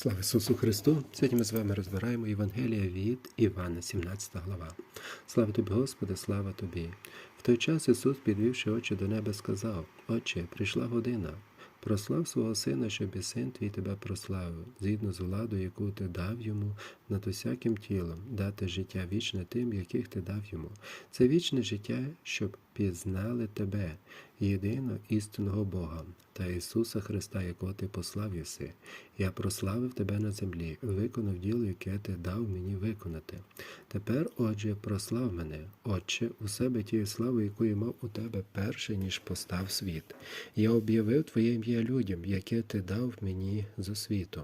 Слава Ісусу Христу! Сьогодні ми з вами розбираємо Євангелія від Івана, 17 глава. Слава тобі, Господи, слава тобі! В той час Ісус, підвівши очі до неба, сказав: Отче, прийшла година. Прослав свого сина, щоб і син твій тебе прославив, згідно з владою, яку ти дав йому над усяким тілом, дати життя вічне тим, яких ти дав йому. Це вічне життя, щоб пізнали тебе, єдиного істинного Бога та Ісуса Христа, якого ти послав єси. Я прославив тебе на землі, виконав діло, яке ти дав мені виконати. Тепер, отже, прослав мене, Отче, у себе тією славою, якою мав у тебе перше, ніж постав світ. Я об'явив Твоє ім'я людям, яке ти дав мені з освіту.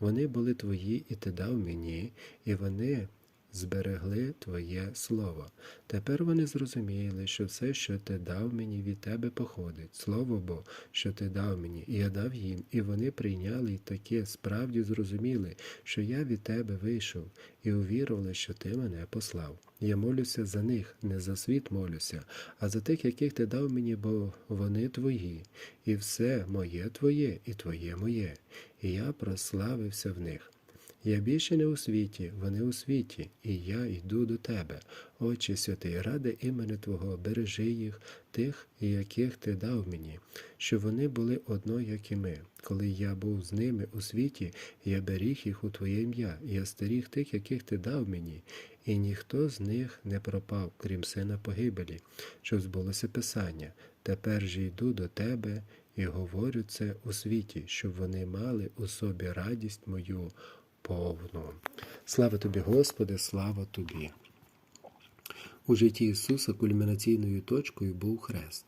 Вони були твої, і ти дав мені, і вони зберегли Твоє Слово. Тепер вони зрозуміли, що все, що ти дав мені, від тебе походить. Слово бо, що ти дав мені, і я дав їм, і вони прийняли і таке справді зрозуміли, що я від тебе вийшов, і увірували, що ти мене послав. Я молюся за них, не за світ молюся, а за тих, яких ти дав мені, бо вони твої, і все моє твоє, і твоє моє, і я прославився в них. Я більше не у світі, вони у світі, і я йду до тебе. Отче святий, ради імені Твого, бережи їх, тих, яких ти дав мені, щоб вони були одно, як і ми. Коли я був з ними у світі, я беріг їх у Твоє ім'я, я стеріг тих, яких ти дав мені, і ніхто з них не пропав, крім сина погибелі, щоб збулося Писання. Тепер же йду до тебе і говорю це у світі, щоб вони мали у собі радість мою повну. Слава тобі, Господи, слава тобі. У житті Ісуса кульмінаційною точкою був хрест.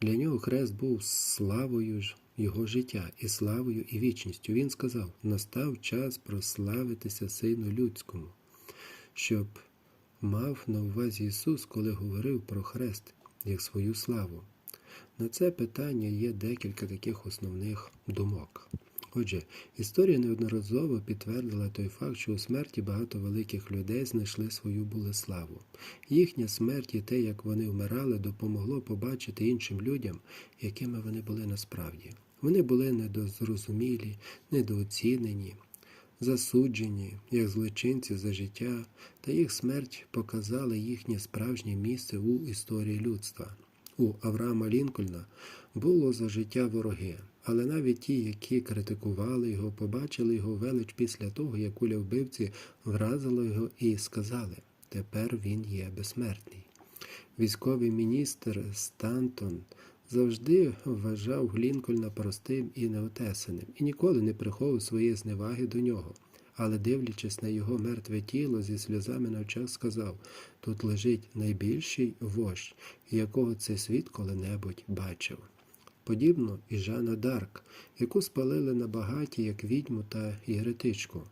Для нього хрест був славою ж Його життя і славою і вічністю. Він сказав: настав час прославитися Сину Людському, щоб мав на увазі Ісус, коли говорив про хрест як свою славу. На це питання є декілька таких основних думок. Отже, історія неодноразово підтвердила той факт, що у смерті багато великих людей знайшли свою булеславу. Їхня смерть і те, як вони вмирали, допомогло побачити іншим людям, якими вони були насправді. Вони були недозрозумілі, недооцінені, засуджені, як злочинці за життя, та їх смерть показала їхнє справжнє місце у історії людства. У Авраама Лінкольна було за життя вороги. Але навіть ті, які критикували його, побачили його велич після того, як куля вбивці вразила його і сказали тепер він є безсмертний. Військовий міністр Стантон завжди вважав Лінкольна простим і неотесаним і ніколи не приховував своєї зневаги до нього. Але, дивлячись на його мертве тіло, зі сльозами на очах сказав тут лежить найбільший вождь, якого цей світ коли-небудь бачив подібно і Жанна Дарк, яку спалили на багаті як відьму та єретичку.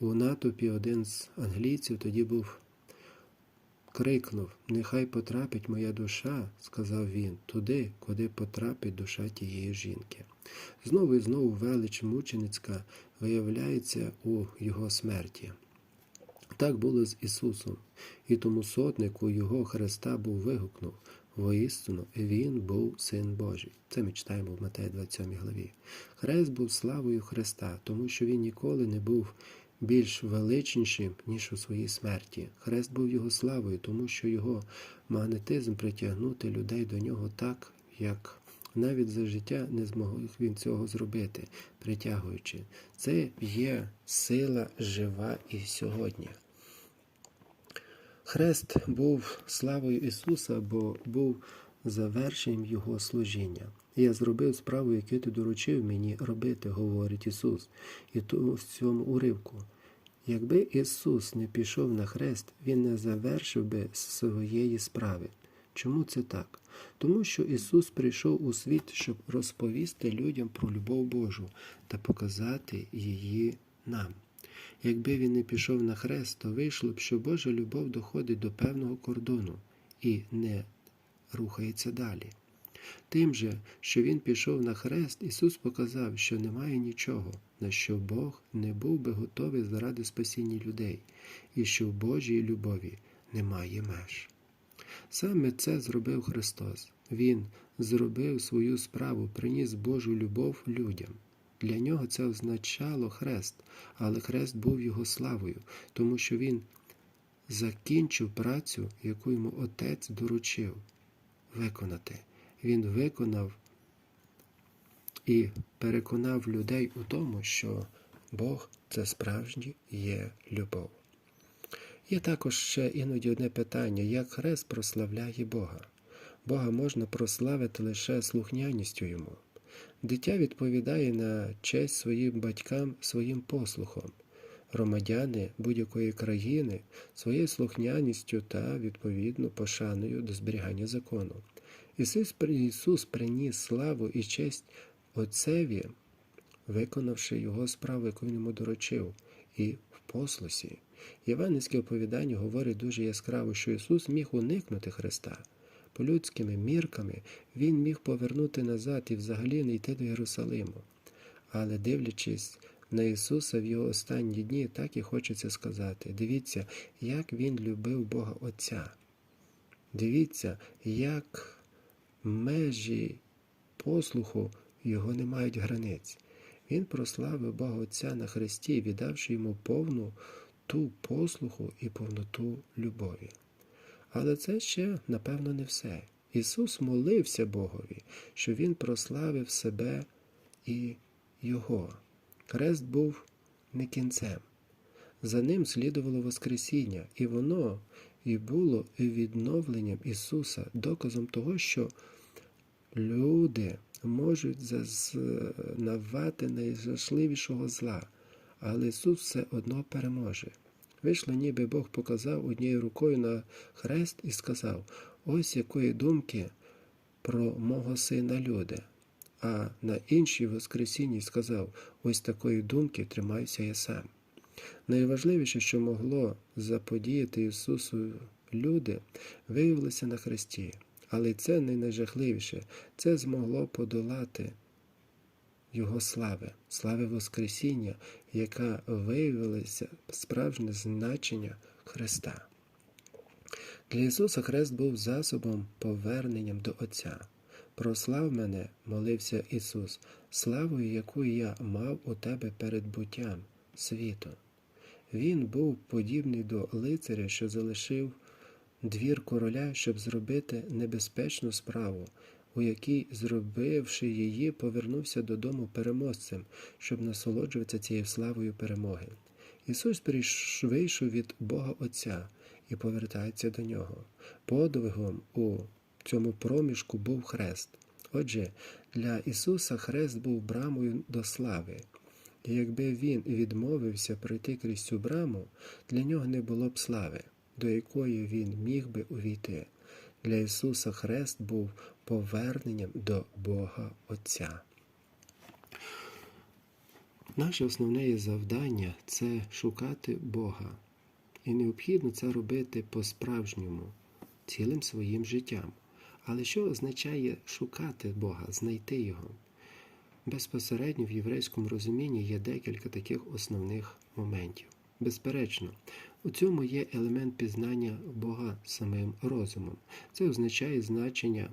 У натовпі один з англійців тоді був крикнув Нехай потрапить моя душа, сказав він, туди, куди потрапить душа тієї жінки. Знову і знову велич мученицька виявляється у його смерті. Так було з Ісусом, і тому сотнику Його Христа був вигукнув Воістину, він був син Божий. Це ми читаємо в Матеї 27 главі. Хрест був славою Христа, тому що він ніколи не був більш величнішим, ніж у своїй смерті. Хрест був його славою, тому що його магнетизм притягнути людей до нього так, як навіть за життя не змог він цього зробити, притягуючи. Це є сила жива і сьогодні. Хрест був славою Ісуса, бо був завершенням Його служіння. Я зробив справу, яку ти доручив мені робити, говорить Ісус, і тому в цьому уривку. Якби Ісус не пішов на хрест, Він не завершив би своєї справи. Чому це так? Тому що Ісус прийшов у світ, щоб розповісти людям про любов Божу та показати її нам. Якби він не пішов на хрест, то вийшло б, що Божа любов доходить до певного кордону і не рухається далі. Тим же, що Він пішов на хрест, Ісус показав, що немає нічого, на що Бог не був би готовий заради спасіння людей, і що в Божій любові немає меж. Саме це зробив Христос. Він зробив свою справу, приніс Божу любов людям. Для нього це означало хрест, але хрест був його славою, тому що він закінчив працю, яку йому отець доручив виконати. Він виконав і переконав людей у тому, що Бог це справжній є любов. Є також ще іноді одне питання, як хрест прославляє Бога. Бога можна прославити лише слухняністю йому. Дитя відповідає на честь своїм батькам своїм послухом. Громадяни будь-якої країни своєю слухняністю та відповідно пошаною до зберігання закону. Ісус, Ісус приніс славу і честь Отцеві, виконавши його справу, яку він йому доручив, і в послусі. Євангельське оповідання говорить дуже яскраво, що Ісус міг уникнути Христа. По людськими мірками Він міг повернути назад і взагалі не йти до Єрусалиму. Але дивлячись на Ісуса в Його останні дні, так і хочеться сказати: дивіться, як Він любив Бога Отця. Дивіться, як межі послуху Його не мають границь. Він прославив Бога Отця на Христі, віддавши йому повну ту послуху і повноту любові. Але це ще, напевно, не все. Ісус молився Богові, що Він прославив себе і Його. Хрест був не кінцем. За ним слідувало Воскресіння, і воно і було відновленням Ісуса, доказом того, що люди можуть зазнавати найжашливішого зла, але Ісус все одно переможе. Вийшло, ніби Бог показав однією рукою на хрест і сказав: ось якої думки про мого сина люди. А на іншій Воскресінні сказав: ось такої думки тримаюся я сам. Найважливіше, що могло заподіяти Ісусу люди, виявилося на хресті. Але це не найжахливіше, це змогло подолати Його слави, слави Воскресіння, яка виявилася справжнє значення Христа. Для Ісуса Хрест був засобом поверненням до Отця. Прослав мене, молився Ісус, славою, яку я мав у тебе перед буттям світу. Він був подібний до лицаря, що залишив двір короля, щоб зробити небезпечну справу, у якій, зробивши її, повернувся додому переможцем, щоб насолоджуватися цією славою перемоги. Ісус вийшов від Бога Отця і повертається до нього. Подвигом у цьому проміжку був хрест. Отже, для Ісуса хрест був брамою до слави. І якби Він відмовився пройти крізь цю браму, для нього не було б слави до якої він міг би увійти. Для Ісуса Хрест був поверненням до Бога Отця. Наше основне завдання це шукати Бога. І необхідно це робити по-справжньому, цілим своїм життям. Але що означає шукати Бога, знайти Його? Безпосередньо в єврейському розумінні є декілька таких основних моментів. Безперечно, у цьому є елемент пізнання Бога самим розумом. Це означає значення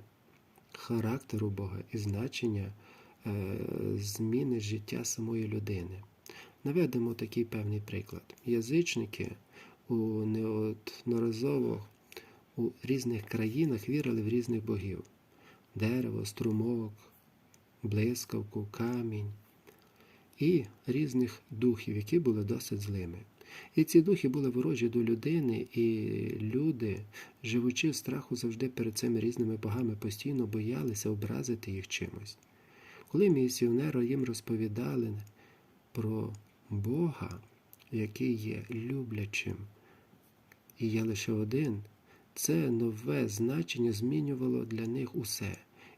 характеру Бога і значення е, зміни життя самої людини. Наведемо такий певний приклад. Язичники у неодноразово у різних країнах вірили в різних богів: дерево, струмок, блискавку, камінь і різних духів, які були досить злими. І ці духи були ворожі до людини, і люди, живучи в страху завжди перед цими різними богами, постійно боялися образити їх чимось. Коли місіонери їм розповідали про Бога, який є люблячим, і є лише один, це нове значення змінювало для них усе.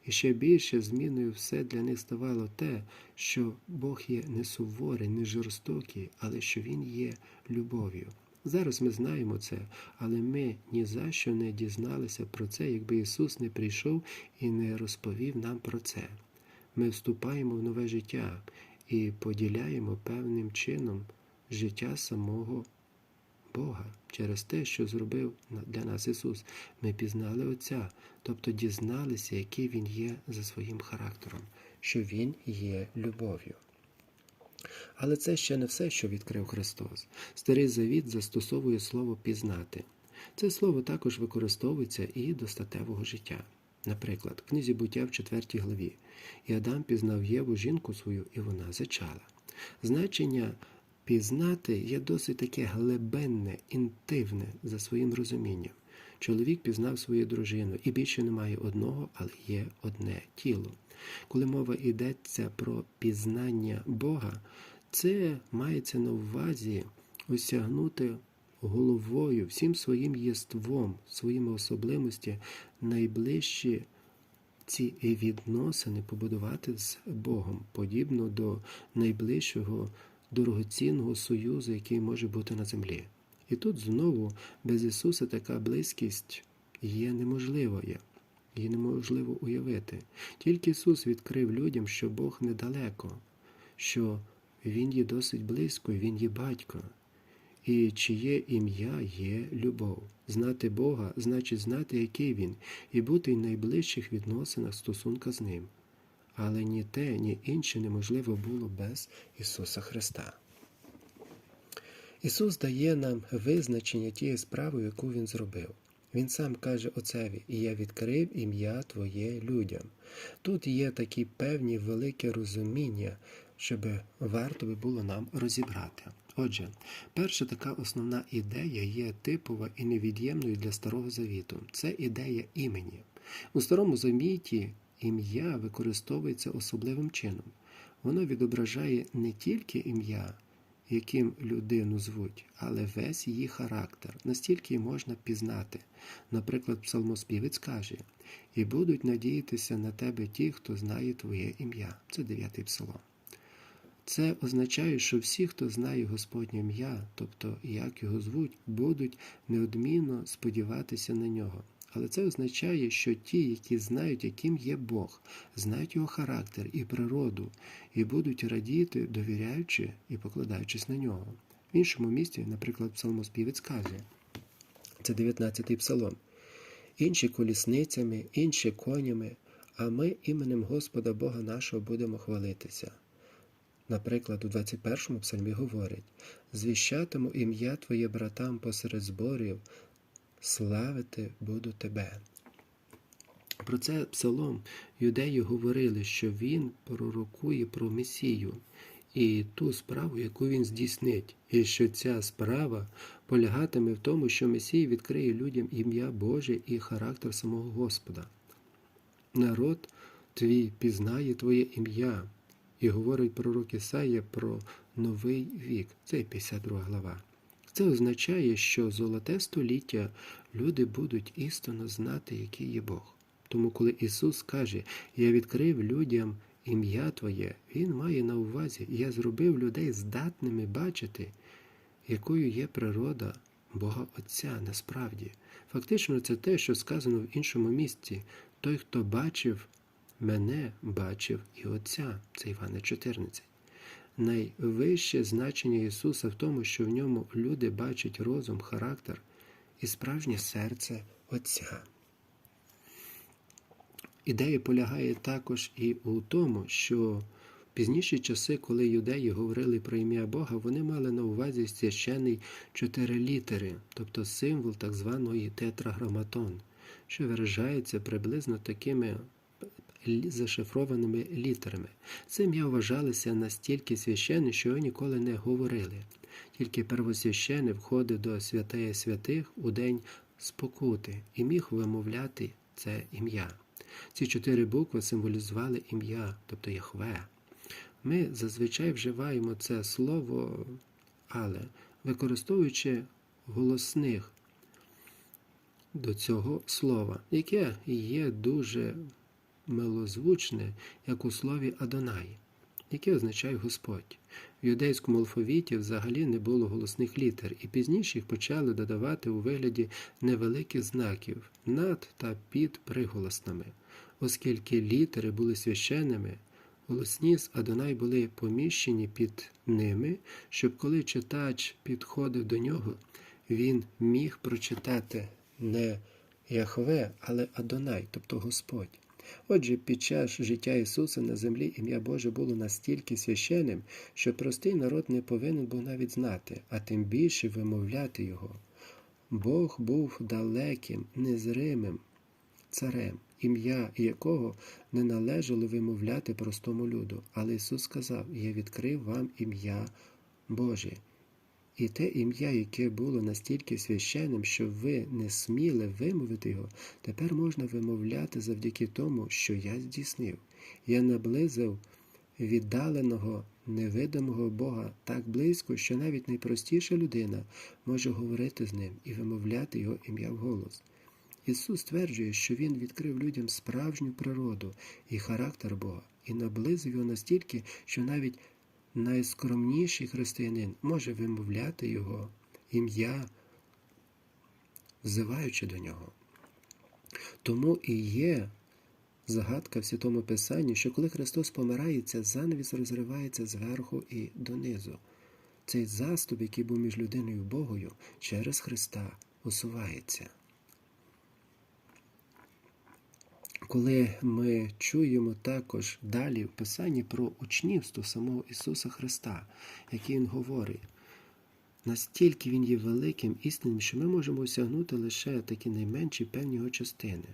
І ще більше зміною все для них ставало те, що Бог є не суворий, не жорстокий, але що Він є любов'ю. Зараз ми знаємо це, але ми ні за що не дізналися про це, якби Ісус не прийшов і не розповів нам про це. Ми вступаємо в нове життя і поділяємо певним чином життя самого Бога через те, що зробив для нас Ісус. Ми пізнали Отця, тобто дізналися, який Він є за своїм характером, що Він є любов'ю. Але це ще не все, що відкрив Христос. Старий Завіт застосовує слово пізнати. Це слово також використовується і до статевого життя. Наприклад, в книзі буття в 4 главі і Адам пізнав Єву жінку свою, і вона зачала. Значення пізнати є досить таке глибинне, інтивне за своїм розумінням. Чоловік пізнав свою дружину, і більше немає одного, але є одне тіло. Коли мова йдеться про пізнання Бога, це мається на увазі осягнути головою, всім своїм єством, своїми особливостями найближчі ці відносини побудувати з Богом, подібно до найближчого дорогоцінного союзу, який може бути на землі. І тут знову без Ісуса така близькість є неможливою. Її неможливо уявити. Тільки Ісус відкрив людям, що Бог недалеко, що Він є досить близько, Він є батько. І чиє ім'я є любов. Знати Бога значить знати, який Він, і бути в найближчих відносинах стосунка з Ним. Але ні те, ні інше неможливо було без Ісуса Христа. Ісус дає нам визначення тієї справи, яку Він зробив. Він сам каже Отцеві, і я відкрив ім'я Твоє людям. Тут є такі певні велике розуміння, щоб варто би було нам розібрати. Отже, перша така основна ідея є типова і невід'ємною для Старого Завіту. Це ідея імені. У Старому Завіті ім'я використовується особливим чином. Воно відображає не тільки ім'я, яким людину звуть, але весь її характер, настільки її можна пізнати. Наприклад, псалмоспівець каже: І будуть надіятися на тебе ті, хто знає твоє ім'я. Це дев'ятий псалом. Це означає, що всі, хто знає Господнє ім'я, тобто як його звуть, будуть неодмінно сподіватися на нього. Але це означає, що ті, які знають, яким є Бог, знають його характер і природу, і будуть радіти, довіряючи і покладаючись на нього. В іншому місці, наприклад, псалмоспівець каже, це 19-й псалом, інші колісницями, інші конями, а ми іменем Господа Бога нашого будемо хвалитися. Наприклад, у 21-му псальмі говорить: звіщатиму ім'я Твоє братам посеред зборів, славити буду тебе. Про це псалом юдеї говорили, що він пророкує про Месію і ту справу, яку він здійснить, і що ця справа полягатиме в тому, що Месій відкриє людям ім'я Боже і характер самого Господа. Народ твій пізнає Твоє ім'я, і говорить пророк Ісаїя про новий вік. Це 52 глава. Це означає, що золоте століття люди будуть істинно знати, який є Бог. Тому, коли Ісус каже, Я відкрив людям ім'я Твоє, Він має на увазі, я зробив людей здатними бачити, якою є природа Бога Отця насправді. Фактично, це те, що сказано в іншому місці. Той, хто бачив мене, бачив і Отця. Це Івана 14. Найвище значення Ісуса в тому, що в ньому люди бачать розум, характер і справжнє серце Отця. Ідея полягає також і у тому, що в пізніші часи, коли юдеї говорили про ім'я Бога, вони мали на увазі священий чотири літери, тобто символ так званої тетраграматон, що виражається приблизно такими зашифрованими літерами. Це ім'я вважалося настільки священним, що його ніколи не говорили. Тільки первосвящений входив до святеє святих у день спокути і міг вимовляти це ім'я. Ці чотири букви символізували ім'я, тобто Яхве. Ми зазвичай вживаємо це слово, але використовуючи голосних до цього слова, яке є дуже милозвучне, як у слові Адонай, яке означає Господь. В юдейському алфавіті взагалі не було голосних літер, і пізніше їх почали додавати у вигляді невеликих знаків над та під приголосними. Оскільки літери були священними, голосні з Адонай були поміщені під ними, щоб коли читач підходив до нього, він міг прочитати не Яхве, але Адонай, тобто Господь. Отже, під час життя Ісуса на землі ім'я Боже було настільки священним, що простий народ не повинен був навіть знати, а тим більше вимовляти його. Бог був далеким, незримим царем, ім'я якого не належало вимовляти простому люду. Але Ісус сказав: Я відкрив вам ім'я Боже. І те ім'я, яке було настільки священним, що ви не сміли вимовити його, тепер можна вимовляти завдяки тому, що я здійснив. Я наблизив віддаленого, невидимого Бога так близько, що навіть найпростіша людина може говорити з ним і вимовляти його ім'я вголос. Ісус стверджує, що Він відкрив людям справжню природу і характер Бога, і наблизив його настільки, що навіть найскромніший християнин може вимовляти Його ім'я, взиваючи до нього. Тому і є загадка в Святому Писанні, що коли Христос помирається, занавіс розривається зверху і донизу. Цей заступ, який був між людиною і Богою, через Христа усувається. Коли ми чуємо також далі в Писанні про учнівство самого Ісуса Христа, який Він говорить, настільки Він є великим істинним, що ми можемо осягнути лише такі найменші певні його частини.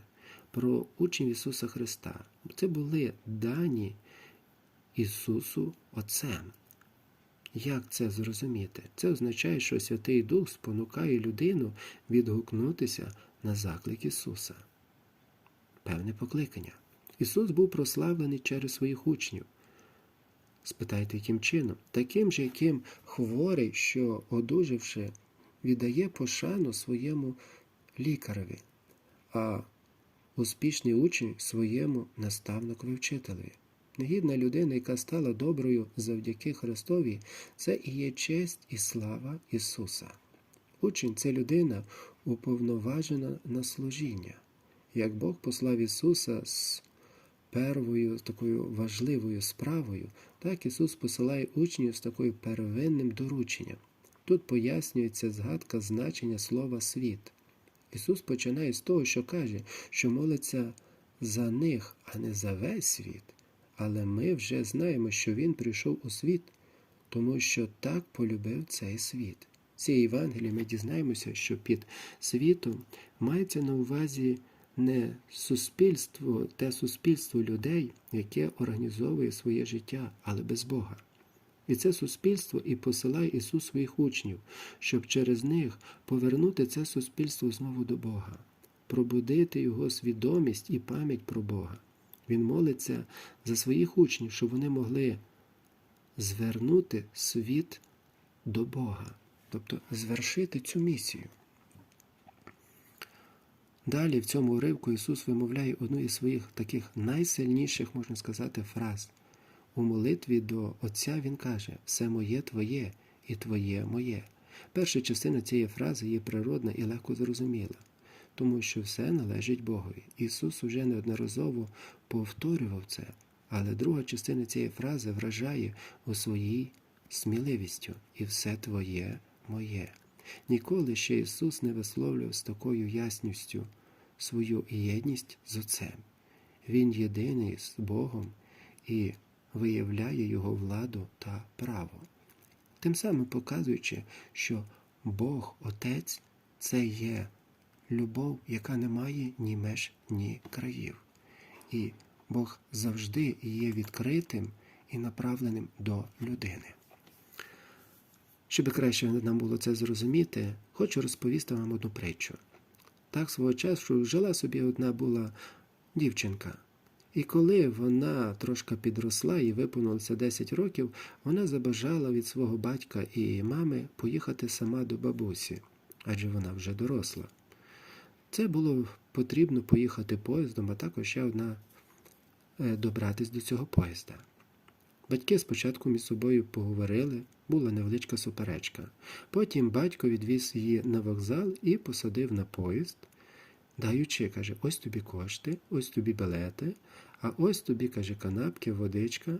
Про учнів Ісуса Христа. Це були дані Ісусу Отцем. Як це зрозуміти? Це означає, що Святий Дух спонукає людину відгукнутися на заклик Ісуса певне покликання. Ісус був прославлений через своїх учнів. Спитайте, яким чином? Таким же, яким хворий, що, одужавши, віддає пошану своєму лікареві, а успішний учень своєму наставникові вчителеві. Негідна людина, яка стала доброю завдяки Христові, це і є честь і слава Ісуса. Учень це людина уповноважена на служіння як Бог послав Ісуса з первою такою важливою справою, так Ісус посилає учнів з такою первинним дорученням. Тут пояснюється згадка значення слова світ. Ісус починає з того, що каже, що молиться за них, а не за весь світ. Але ми вже знаємо, що Він прийшов у світ, тому що так полюбив цей світ. Цієї Євангелії ми дізнаємося, що під світом мається на увазі не суспільство, те суспільство людей, яке організовує своє життя, але без Бога. І це суспільство і посилає Ісус своїх учнів, щоб через них повернути це суспільство знову до Бога, пробудити Його свідомість і пам'ять про Бога. Він молиться за своїх учнів, щоб вони могли звернути світ до Бога, тобто звершити цю місію. Далі в цьому уривку Ісус вимовляє одну із своїх таких найсильніших, можна сказати, фраз. У молитві до Отця Він каже: Все моє Твоє і Твоє моє. Перша частина цієї фрази є природна і легко зрозуміла, тому що все належить Богові. Ісус уже неодноразово повторював це, але друга частина цієї фрази вражає у своїй сміливістю і все Твоє моє. Ніколи ще Ісус не висловлював з такою ясністю свою єдність з Отцем. Він єдиний з Богом і виявляє Його владу та право, тим самим показуючи, що Бог Отець це є любов, яка не має ні меж, ні країв. І Бог завжди є відкритим і направленим до людини. Щоб краще нам було це зрозуміти, хочу розповісти вам одну притчу. Так свого часу жила собі одна була дівчинка. І коли вона трошки підросла і виповнилося 10 років, вона забажала від свого батька і мами поїхати сама до бабусі, адже вона вже доросла. Це було потрібно поїхати поїздом, а також ще одна е, добратись до цього поїзда. Батьки спочатку між собою поговорили, була невеличка суперечка. Потім батько відвіз її на вокзал і посадив на поїзд, даючи, каже, ось тобі кошти, ось тобі білети, а ось тобі, каже, канапки, водичка.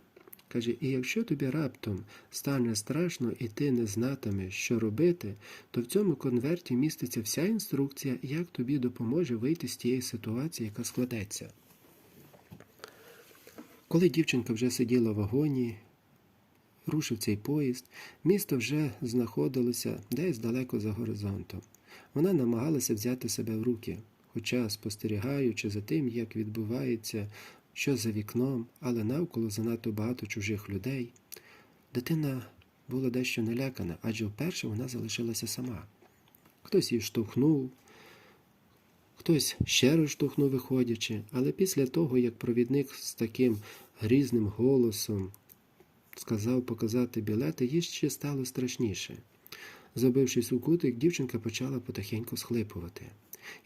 Каже, і якщо тобі раптом стане страшно і ти не знатимеш, що робити, то в цьому конверті міститься вся інструкція, як тобі допоможе вийти з тієї ситуації, яка складеться. Коли дівчинка вже сиділа в вагоні, рушив цей поїзд, місто вже знаходилося десь далеко за горизонтом. Вона намагалася взяти себе в руки, хоча спостерігаючи за тим, як відбувається що за вікном, але навколо занадто багато чужих людей. Дитина була дещо налякана, адже вперше вона залишилася сама. Хтось її штовхнув, хтось ще раз штовхнув, виходячи, але після того, як провідник з таким грізним голосом сказав показати білети, їй ще стало страшніше. Забившись у кутик, дівчинка почала потихеньку схлипувати.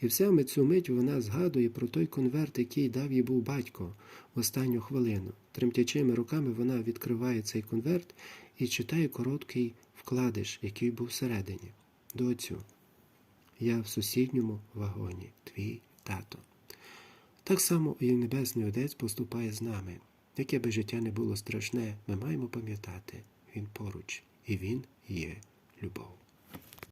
І все цю мить вона згадує про той конверт, який дав їй був батько в останню хвилину. Тремтячими руками вона відкриває цей конверт і читає короткий вкладиш, який був всередині. Доцю, я в сусідньому вагоні, твій тато. Так само і Небесний Отець поступає з нами. Яке би життя не було страшне, ми маємо пам'ятати, Він поруч, і Він є любов.